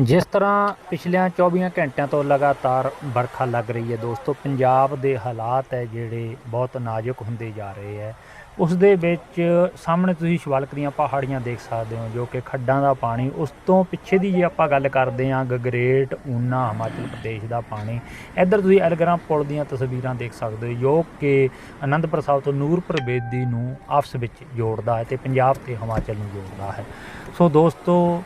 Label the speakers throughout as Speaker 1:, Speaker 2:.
Speaker 1: ਜਿਸ ਤਰ੍ਹਾਂ ਪਿਛਲੀਆਂ 24 ਘੰਟਿਆਂ ਤੋਂ ਲਗਾਤਾਰ ਵਰਖਾ ਲੱਗ ਰਹੀ ਹੈ ਦੋਸਤੋ, ਪੰਜਾਬ ਦੇ ਹਾਲਾਤ ਹੈ ਜਿਹੜੇ ਬਹੁਤ ਨਾਜ਼ੁਕ ਹੁੰਦੇ ਜਾ ਰਹੇ ਹੈ। ਉਸ ਦੇ ਵਿੱਚ ਸਾਹਮਣੇ ਤੁਸੀਂ ਸ਼ਿਵਾਲਕ ਦੀਆਂ ਪਹਾੜੀਆਂ ਦੇਖ ਸਕਦੇ ਹੋ, ਜੋ ਕਿ ਖੱਡਾਂ ਦਾ ਪਾਣੀ, ਉਸ ਤੋਂ ਪਿੱਛੇ ਦੀ ਜੇ ਆਪਾਂ ਗੱਲ ਕਰਦੇ ਹਾਂ, ਗਗਰੇਟ, ਊਨਾ, ਹਿਮਾਚਲ ਪ੍ਰਦੇਸ਼ ਦਾ ਪਾਣੀ, ਇੱਧਰ ਤੁਸੀਂ ਐਲਗਰਾ ਪੁਲ ਦੀਆਂ ਤਸਵੀਰਾਂ ਦੇਖ ਸਕਦੇ ਹੋ, ਜੋ ਕਿ ਆਨੰਦਪੁਰ ਸਾਹਿਬ ਤੋਂ ਨੂਰਪੁਰ ਬੇਦੀ ਨੂੰ ਆਪਸ ਵਿੱਚ ਜੋੜਦਾ ਹੈ ਤੇ ਪੰਜਾਬ ਤੇ ਹਿਮਾਚਲ ਨੂੰ ਜੋੜਦਾ ਹੈ। ਸੋ ਦੋਸਤੋ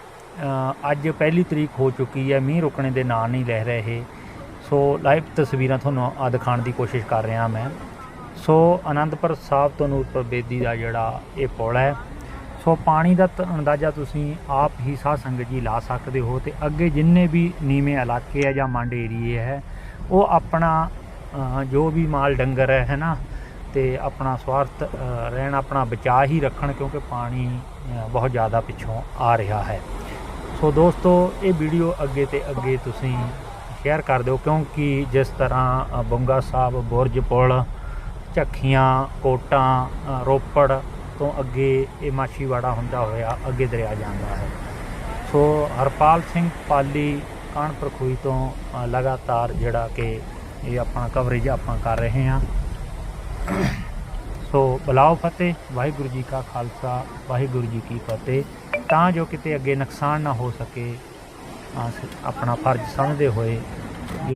Speaker 1: ਅੱਜ ਪਹਿਲੀ ਤਰੀਕ ਹੋ ਚੁੱਕੀ ਹੈ, ਮੀਂਹ ਰੁਕਣੇ ਦੇ ਨਾਂ ਨਹੀਂ ਲੈ ਰਹੇ ਸੋ ਲਾਈਵ ਤਸਵੀਰਾਂ ਤੁਹਾਨੂੰ ਆ ਦਿਖਾਉਣ ਦੀ ਕੋਸ਼ਿਸ਼ ਕਰ ਰਿਹਾ ਮੈਂ। ਸੋ ਆਨੰਦਪੁਰ ਸਾਹਿਬ ਤੋਂ ਨੂਰਪੁਰ ਬੇਦੀ ਦਾ ਜਿਹੜਾ ਇਹ ਪੁਲ ਹੈ, ਸੋ ਪਾਣੀ ਦਾ ਤ- ਅੰਦਾਜ਼ਾ ਤੁਸੀਂ ਆਪ ਹੀ ਸਾਹ ਸੰਗਤ ਜੀ ਲਾ ਸਕਦੇ ਹੋ ਤੇ ਅੱਗੇ ਜਿੰਨੇ ਵੀ ਨੀਵੇਂ ਇਲਾਕੇ ਹੈ ਜਾਂ ਮੰਡ ਏਰੀਏ ਹੈ, ਉਹ ਆਪਣਾ ਜੋ ਵੀ ਮਾਲ ਡੰਗਰ ਹੈ ਹੈ ਨਾ ਤੇ ਆਪਣਾ ਸਵਾਰਥ ਰਹਿਣ, ਆਪਣਾ ਬਚਾਅ ਹੀ ਰੱਖਣ ਕਿਉਂਕਿ ਪਾਣੀ ਬਹੁਤ ਜ਼ਿਆਦਾ ਪਿੱਛੋਂ ਆ ਰਿਹਾ ਹੈ। ਸੋ ਦੋਸਤੋ, ਇਹ ਵੀਡੀਓ ਅੱਗੇ ਤੇ ਅੱਗੇ ਤੁਸੀਂ ਸ਼ੇਅਰ ਕਰ ਦਿਓ, ਕਿਉਂਕਿ ਜਿਸ ਤਰ੍ਹਾਂ ਬੰਗਾ ਸਾਹਿਬ, ਬੁਰਜ ਪੁਲ, ਝੱਖੀਆਂ, ਕੋਟਾਂ ਰੋਪੜ ਤੋਂ ਅੱਗੇ ਇਹ ਮਾਛੀਵਾੜਾ ਹੁੰਦਾ ਹੋਇਆ, ਅੱਗੇ ਦਰਿਆ ਜਾਂਦਾ ਹੈ। ਸੋ ਹਰਪਾਲ ਸਿੰਘ ਪਾਲੀ ਕਾਨਪੁਰ ਖੂਹੀ ਤੋਂ ਲਗਾਤਾਰ ਜਿਹੜਾ ਕਿ ਇਹ ਆਪਣਾ ਕਵਰੇਜ ਆਪਾਂ ਕਰ ਰਹੇ ਹਾਂ। ਸੋ ਬੁਲਾਓ ਫਤਿਹ, ਵਾਹਿਗੁਰੂ ਜੀ ਕਾ ਖਾਲਸਾ, ਵਾਹਿਗੁਰੂ ਜੀ ਕੀ ਫਤਿਹ। ਤਾਂ ਜੋ ਕਿਤੇ ਅੱਗੇ ਨੁਕਸਾਨ ਨਾ ਹੋ ਸਕੇ ਅ, ਆਪਣਾ ਫਰਜ਼ ਸਮਝਦੇ ਹੋਏ